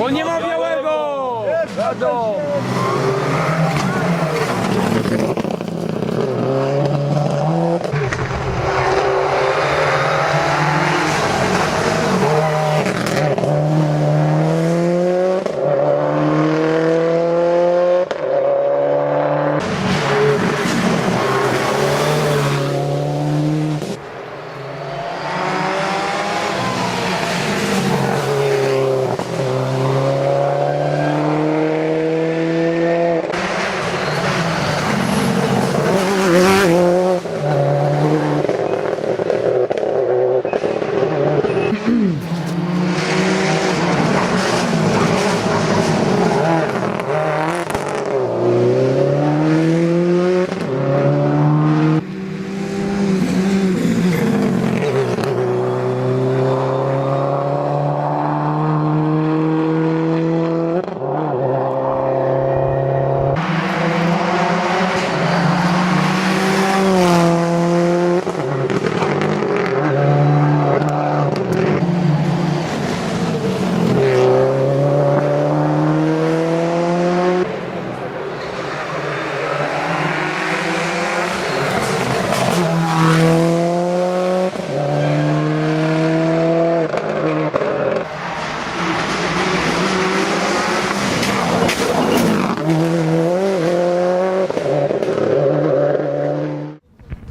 Bo nie ma białego! Jadą!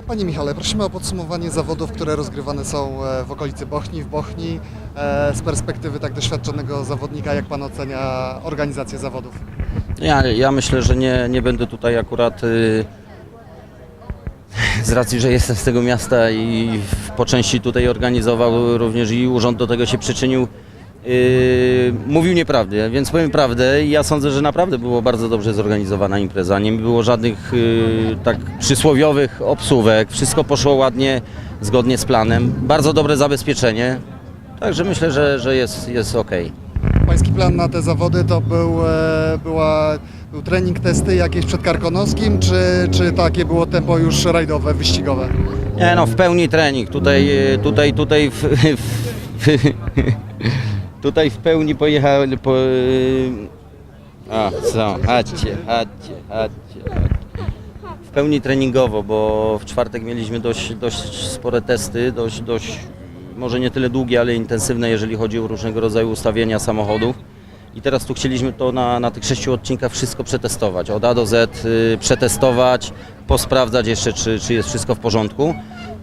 Panie Michale, prosimy o podsumowanie zawodów, które rozgrywane są e, w okolicy Bochni, w Bochni. E, Z perspektywy tak doświadczonego zawodnika, jak Pan ocenia organizację zawodów? Ja, ja myślę, że nie, nie będę tutaj akurat y, z racji, że jestem z tego miasta i po części tutaj organizował również i urząd do tego się przyczynił. y, mówił nieprawdę, więc powiem prawdę. Ja sądzę, że naprawdę było bardzo dobrze zorganizowana impreza. Nie było żadnych y, tak przysłowiowych obsówek. Wszystko poszło ładnie, zgodnie z planem. Bardzo dobre zabezpieczenie. Także myślę, że, że jest, jest ok. Pański plan na te zawody to był, e, była, był trening, testy jakieś przed Karkonoskim, czy, czy takie było tempo już rajdowe, wyścigowe? Nie no, w pełni trening. Tutaj, e, tutaj, tutaj w, w, tutaj w pełni pojechałem. Po, e, a? Chodźcie, chodźcie, chodźcie. chodźcie. W pełni treningowo, bo w czwartek mieliśmy dość, dość spore testy, dość, dość, może nie tyle długie, ale intensywne, jeżeli chodzi o różnego rodzaju ustawienia samochodów. I teraz tu chcieliśmy to na, na tych sześciu odcinkach wszystko przetestować, od A do Z y, przetestować, posprawdzać jeszcze, czy, czy jest wszystko w porządku.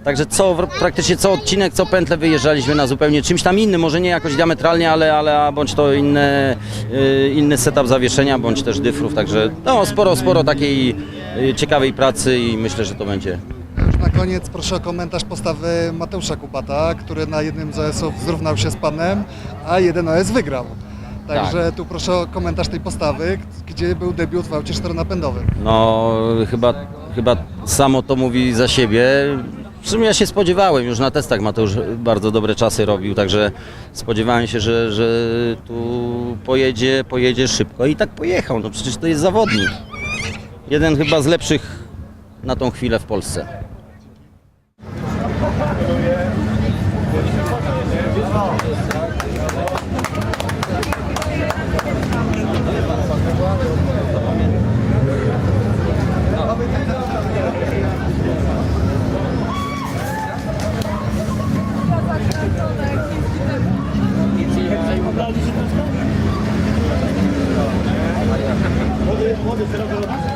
Także co, praktycznie co odcinek, co pętlę wyjeżdżaliśmy na zupełnie czymś tam innym, może nie jakoś diametralnie, ale, ale a bądź to inne, y, inny setup zawieszenia, bądź też dyfrów, także no, sporo, sporo takiej y, ciekawej pracy i myślę, że to będzie Już na koniec proszę o komentarz postawy Mateusza Kupata, który na jednym z OS-ów zrównał się z Panem, a jeden OS wygrał. Także tu proszę o komentarz tej postawy, gdzie był debiut w aucie czteronapędowym. No, chyba, chyba samo to mówi za siebie. W sumie ja się spodziewałem, już na testach Mateusz bardzo dobre czasy robił, także spodziewałem się, że, że tu pojedzie, pojedzie szybko i tak pojechał, no przecież to jest zawodnik. Jeden chyba z lepszych na tą chwilę w Polsce. Şey hadi hadi selam